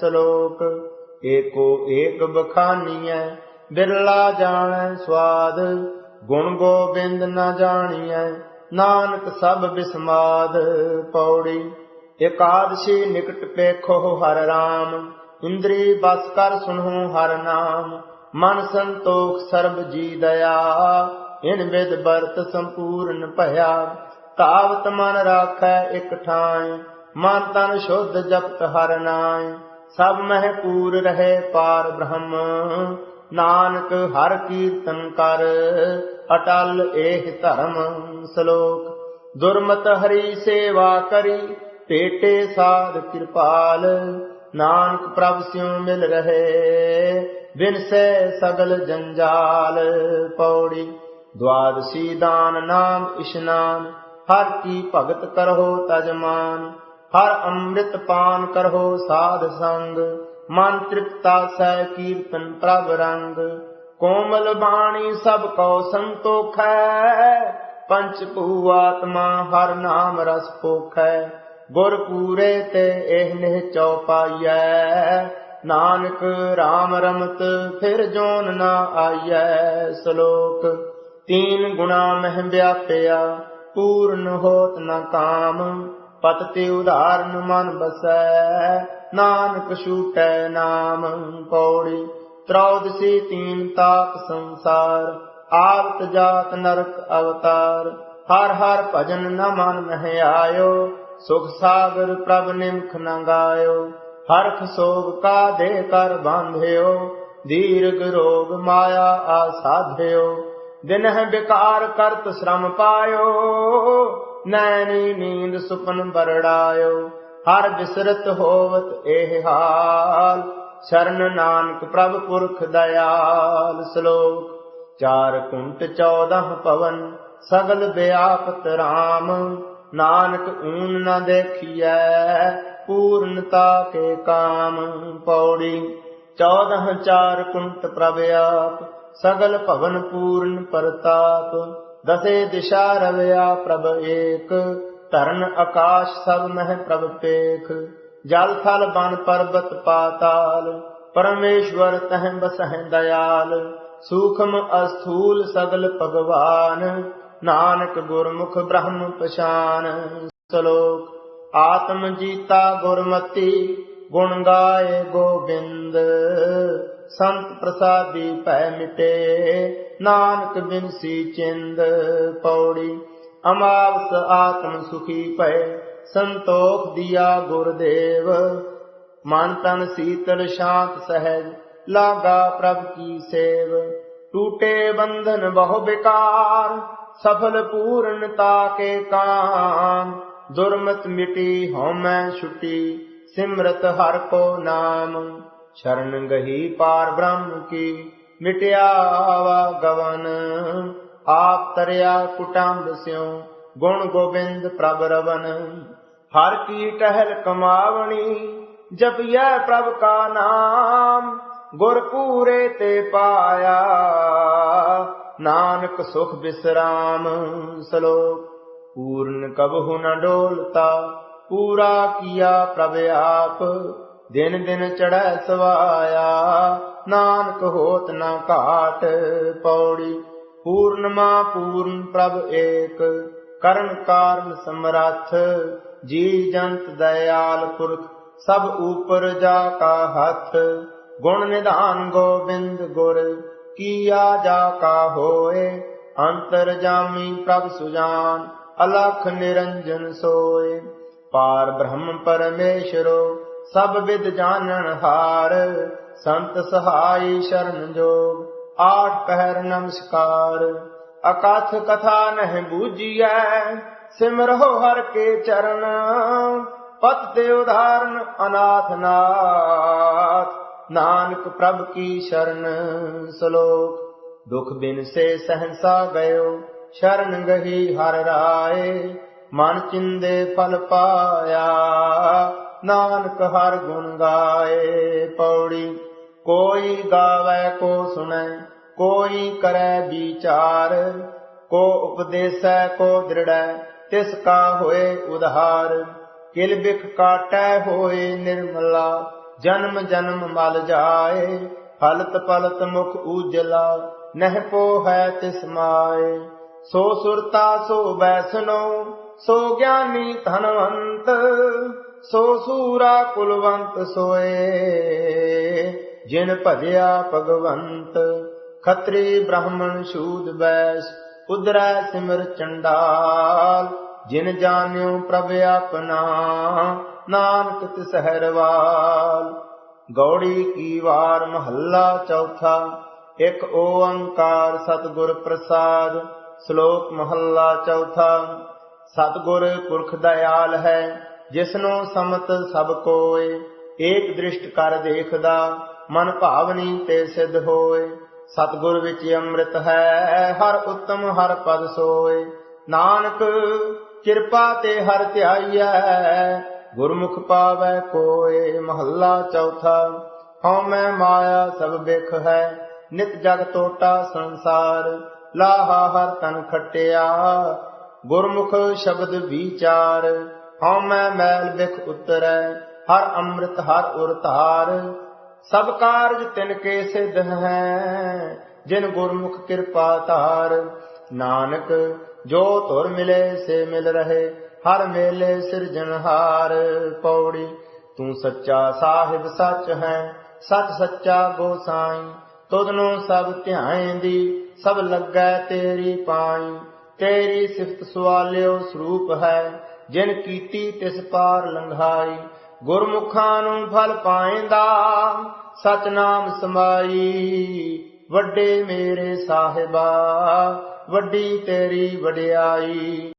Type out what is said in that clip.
ਸ਼ਲੋਕ, ਏਕੋ ਏਕ ਬਖਾਨੀਐ, ਬਿਰਲਾ ਜਾਣੈ ਸਵਾਦ, ਗੁਣ ਗੋਬਿੰਦ ਨਾ ਜਾਣੀਐ, ਨਾਨਕ ਸਭ ਬਿਸਮਾਦ ਪੌੜੀ। ਏਕਾਦਸ਼ੀ ਨਿਕਟ ਪੇਖੋ ਹਰ ਰਾਮ, ਇੰਦਰੀ ਬਸ ਕਰ ਸੁਨਹੁ ਹਰ ਨਾਮ, ਮਨ ਸੰਤੋਖ ਸਰਬ ਜੀ ਦਇਆ, ਇਨ ਵਿਦ ਵਰਤ ਸੰਪੂਰਨ ਭਇਆ। ਤਾਵਤ ਮਨ ਰਾਖੈ ਇਕ ਠਾਇ ਮਨ ਤਨ ਸ਼ੁੱਧ ਜਪਤ ਹਰ ਨਾਮ ਸਭ ਮਹਿ ਪੂਰ ਰਹੇ ਪਾਰ ਬ੍ਰਹਮ। ਨਾਨਕ ਹਰ ਕੀਰਤਨ ਕਰ, ਅਟਲ ਏਹ ਧਰਮ ਸ਼ਲੋਕ। ਦੁਰਮਤ ਹਰੀ ਸੇਵਾ ਕਰੀ, ਪੇਟੇ ਸਾਧ ਕਿਰਪਾਲ। ਨਾਨਕ ਪ੍ਰਭ ਸਿਉ ਮਿਲ ਰਹੇ, ਬਿਨਸੈ ਸਗਲ ਜੰਜਾਲ। ਪੌੜੀ ਦਵਾਦਸੀ ਦਾਨ ਨਾਮ ਇਸ਼ਨਾਨ, ਹਰ ਕੀ ਭਗਤ ਕਰੋ ਤਜਮਾਨ ਹਰ ਅੰਮ੍ਰਿਤ ਪਾਨ ਕਰੋ ਸਾਧ ਸੰਗ ਮਨ ਤ੍ਰਿਪਤਾ ਸਹਿ ਕੀਰਤਨ ਪ੍ਰਭ ਰੰਗ। ਕੋਮਲ ਬਾਣੀ ਸਭ ਕੋ ਸੰਤੋਖੈ, ਪੰਚ ਭੂ ਆਤਮਾ ਹਰ ਨਾਮ ਰਸ ਪੋਖੈ ਗੁਰ ਪੂਰੇ ਤੇ ਇਹ ਨਿਹ ਚਉਪਾਈਐ ਨਾਨਕ RAM ਰਮਤ ਫਿਰ ਜੋਨ ਨਾ ਆਈਐ ਸ਼ਲੋਕ। ਤੀਨ ਗੁਣਾ ਮਹਿ ਵਿਆਪਿਆ ਪੂਰਨ ਹੋਤ ਨ ਕਾਮ। ਪਤ ਤੇ ਉਧਾਰਨ ਮਨ ਬਸੈ, ਨਾਨਕ ਛੂਟੈ ਨਾਮ ਪੌੜੀ ਤ੍ਰੌਦਸੀ ਤੀਨ ਤਾਪ ਸੰਸਾਰ, ਆਵਤ ਜਾਤ ਨਰਕ ਅਵਤਾਰ। ਹਰ ਹਰ ਭਜਨ ਨ ਮਨ ਮਹਿ ਆਇਓ, ਸੁਖ ਸਾਗਰ ਪ੍ਰਭ ਨਿਮਖ ਨ ਗਾਇਓ ਹਰਖ ਸੋਗ ਕਾ ਦੇ ਕਰ ਬਾਂਧਿਓ ਦੀਰਗ ਰੋਗ ਮਾਇਆ ਆਸਾਧਿਓ। ਦਿਨ ਬਿਕਾਰ ਕਰਤ ਸ਼ਰਮ ਪਾਇਓ ਨੈਣੀ ਨੀਂਦ ਸੁਪਨ ਬਰੜਾਇਓ ਹਰ ਬਿਸਰਤ ਹੋਵਤ ਇਹ ਹਾਲ। ਸ਼ਰਨ ਨਾਨਕ ਪ੍ਰਭ ਪੁਰਖ ਦਇਆਲ ਸ਼ਲੋਕ, ਚਾਰ ਕੁੰਟ 14 ਪਵਨ, ਸਗਲ ਬਿਆਪਤ RAM ਨਾਨਕ ਊਨ ਨ ਦੇਖੀਐ, ਪੂਰਨਤਾ ਕੇ ਕਾਮ। ਪੌੜੀ 14 ਚਾਰ ਕੁੰਟ ਪ੍ਰਭ ਆਪ, ਸਗਲ ਭਵਨ ਪੂਰਨ ਪ੍ਰਤਾਪ। ਦਸੇ ਦਿਸ਼ਾ ਰਵਿਆ ਪ੍ਰਭ ਏਕ, ਧਰਨ ਆਕਾਸ਼ ਸਭ ਮਹਿ ਪ੍ਰਭ ਪੇਖ। ਜਲ ਥਲ ਬਨ ਪਰਬਤ ਪਾਤਾਲ, ਪਰਮੇਸ਼ਵਰ ਤਹਿ ਬਸਹਿ ਦਇਆਲ। ਸੂਖਮ ਅਸਥੂਲ ਸਗਲ ਭਗਵਾਨ, ਨਾਨਕ ਗੁਰਮੁਖ ਬ੍ਰਹਮ ਪਛਾਨ। ਸ਼ਲੋਕ, ਆਤਮ ਜੀਤਾ ਗੁਰਮਤੀ, ਗੁਣ ਗਾਏ ਗੋਬਿੰਦ। ਸੰਤ ਪ੍ਰਸਾਦੀ ਭੈ ਮਿਟੇ। ਨਾਨਕ ਬਿਨਸੀ ਚਿੰਦ ਪੌੜੀ, ਅਮਾਵਸ ਆਤਮ ਸੁਖੀ ਭੈ, ਸੰਤੋਖ ਦਿਆ ਗੁਰਦੇਵ। ਮਨ ਤਨ ਸੀਤਲ ਸ਼ਾਂਤ ਸਹਿਜ, ਲਾਗਾ ਪ੍ਰਭ ਕੀ ਸੇਵ। ਟੂਟੇ ਬੰਧਨ ਬਹੁ ਬਿਕਾਰ, ਸਫਲ ਪੂਰਨਤਾ ਕੇ ਕਾਮ ਦੁਰਮਤ ਮਿਟੀ ਹਉਮੈ ਛੁਟੀ, ਸਿਮਰਤ ਹਰ ਕੋ ਨਾਮ। ਸ਼ਰਨ ਗਹੀ ਪਾਰ ਬ੍ਰਹਮ ਕੀ, ਮਿਟਿਆ ਵਾ ਗਵਨ। ਆਪ ਤਰਿਆ ਕੁਟੰਬ ਸਿਉ, ਗੁਣ ਗੋਬਿੰਦ ਪ੍ਰਭ ਰਵਨ। ਹਰ ਕੀ ਟਹਿਲ ਕਮਾਵਣੀ, ਜਪਿਐ ਪ੍ਰਭ ਕਾ ਨਾਮ। ਗੁਰ ਪੂਰੇ ਤੇ ਪਾਇਆ, ਨਾਨਕ ਸੁਖ ਬਿਸਰਾਮ। ਸ਼ਲੋਕ, ਪੂਰਨ ਕਬਹੁ ਨ ਡੋਲਤਾ, ਪੂਰਾ ਕੀਆ ਪ੍ਰਭ ਆਪ। ਦਿਨ ਦਿਨ ਚੜੈ ਸਵਾਇਆ, ਨਾਨਕ ਹੋਤ ਨ ਘਾਟ ਪੌੜੀ। ਪੂਰਨਮਾ ਪੂਰਨ ਪ੍ਰਭ ਏਕ, ਕਰਨ ਕਾਰਨ ਸਮਰੱਥ, ਜੀ ਜੰਤ ਦਇਆਲ ਪੁਰਖ, ਸਭ ਉਪਰ ਜਾ ਕਾ ਹੱਥ। ਗੁਣ ਨਿਧਾਨ ਗੋਬਿੰਦ ਗੁਰ, ਕੀਆ ਜਾ ਕਾ ਹੋਏ, ਅੰਤਰ ਜਾਮੀ ਪ੍ਰਭ ਸੁਜਾਨ, ਅਲਖ ਨਿਰੰਜਨ ਸੋਏ। ਪਾਰ ਬ੍ਰਹਮ ਪਰਮੇਸ਼ਰੋ ਸਭ ਵਿਦ ਜਾਣਨ ਹਾਰ। ਸੰਤ ਸਹਾਈ ਸ਼ਰਨ ਜੋਗ, ਆਠ ਪਹਿਰ ਨਮਸਕਾਰ। ਅਕਥ ਕਥਾ ਨਹਿ ਬੂਝੀਐ ਸਿਮਰੋ ਹਰ ਕੇ ਚਰਨ। ਪਤ ਤੇ ਉਧਾਰਨ ਅਨਾਥ ਨਾਥ, ਨਾਨਕ ਪ੍ਰਭ ਕੀ ਸ਼ਰਨ ਸ਼ਲੋਕ। ਦੁਖ ਬਿਨ ਸੇ ਸਹੰਸਾ ਗਇਓ, ਸ਼ਰਨ ਗਹੀ ਹਰ ਰਾਏ। ਮਨ ਚਿੰਦੇ ਫਲ ਪਾਇਆ ਨਾਨਕ ਹਰ ਗੁਣ ਗਾਏ, ਪੌੜੀ ਕੋਈ ਗਾਵੇ, ਕੋ ਸੁਣੈ, ਕੋਈ ਕਰੈ ਵਿਚਾਰ, ਕੋ ਉਪਦੇਸੈ, ਕੋ ਦ੍ਰਿੜੈ, ਤਿਸ ਕਾ ਹੋਏ ਉਧਾਰ। ਕਿਲ ਬਿਖ ਕਾਟੈ ਹੋਏ ਨਿਰਮਲਾ, ਜਨਮ ਜਨਮ ਮਲ ਜਾਏ, ਫਲਤ ਪਲਤ ਮੁਖ ਉਜਲਾ, ਨਹਿ ਪੋ ਹੈ ਤਿਸ ਮਾਏ। ਸੋ ਸੁਰਤਾ ਸੋ ਬੈਸਨੋ ਸੋ ਗਿਆਨੀ ਧਨਵੰਤ ਸੋ ਸੂਰਾ ਕੁਲਵੰਤ ਸੋਏ। ਜਿਨ ਭਜਿਆ ਭਗਵੰਤ, ਖਤਰੀ ਬ੍ਰਾਹਮਣ ਸ਼ੂਦ ਬੈਸ ਉਦਰੈ ਸਿਮਰ ਚੰਡਾਲ। ਜਿਨ ਜਾਣਿਓ ਪ੍ਰਭ ਆਪਣਾ, ਨਾਨਕ ਤਿਸ ਹੈਰਵਾਲ ਗੌੜੀ ਕੀ ਵਾਰ ਮਹੱਲਾ ਚੌਥਾ, ਇੱਕ ਓੰਕਾਰ ਸਤਿਗੁਰ ਪ੍ਰਸਾਦ, ਸ਼ਲੋਕ ਮਹੱਲਾ ਚੌਥਾ। ਸਤਿਗੁਰ ਪੁਰਖ ਦਇਆਲ ਹੈ ਜਿਸਨੂੰ ਸਮਤ ਸਭ ਕੋਏ ਏਕ ਦ੍ਰਿਸ਼ਟ ਕਰ ਦੇਖਦਾ, ਮਨ ਭਾਵਨੀ ਤੇ ਸਿਧ ਹੋਏ ਸਤਿਗੁਰ ਵਿੱਚ ਅੰਮ੍ਰਿਤ ਹੈ, ਹਰ ਉਤਮ, ਹਰ ਪਦ ਸੋਏ ਨਾਨਕ, ਕਿਰਪਾ ਤੇ ਹਰ ਧਿਆਈਐ ਗੁਰਮੁਖ ਪਾਵੈ ਕੋਏ ਮਹੱਲਾ ਚੌਥਾ। ਹਉ ਮੈਂ ਮਾਇਆ, ਸਭ ਬਿਖ ਹੈ, ਨਿਤ ਜਗ ਟੋਟਾ ਸੰਸਾਰ। ਲਾਹਾ ਹਰ ਤਨ ਖਟਿਆ, ਗੁਰਮੁਖ ਸ਼ਬਦ ਵਿਚਾਰ। ਹਉ ਮੈਂ ਮੈਲ ਬਿਖ ਉਤਰੈ, ਹਰ ਅੰਮ੍ਰਿਤ ਹਰ ਉਰ ਧਾਰ। ਸਭ ਕਾਰਜ ਤਿਨ ਕੇ ਸਿਧ ਹੈ, ਜਿਨ ਗੁਰਮੁਖ ਕਿਰਪਾ ਧਾਰ। ਨਾਨਕ, ਜੋ ਤੁਰ ਮਿਲੇ ਸੇ ਮਿਲ ਰਹੇ, ਹਰ ਮੇਲੇ ਸਿਰਜਣਹਾਰ ਪੌੜੀ, ਤੂੰ ਸੱਚਾ ਸਾਹਿਬ ਸੱਚ ਹੈ, ਸੱਚ ਸੱਚਾ ਗੋਸਾਈ ਤੁਧ ਨੂੰ ਸਭ ਧਿਆਏਂਦੀ ਸਭ ਲੱਗੈ ਤੇਰੀ ਪਾਈ। ਤੇਰੀ ਸਿਫਤ ਸਵਾਲਿਓ ਸਰੂਪ ਹੈ ਜਿਨ ਕੀਤੀ ਤਿਸ ਪਾਰ ਲੰਘਾਈ, ਗੁਰਮੁਖਾਂ ਨੂੰ ਫਲ ਪਾਏਂਦਾ, ਸਤਨਾਮ ਸਮਾਈ। ਵੱਡੇ ਮੇਰੇ ਸਾਹਿਬਾ, ਵੱਡੀ ਤੇਰੀ ਵਡਿਆਈ।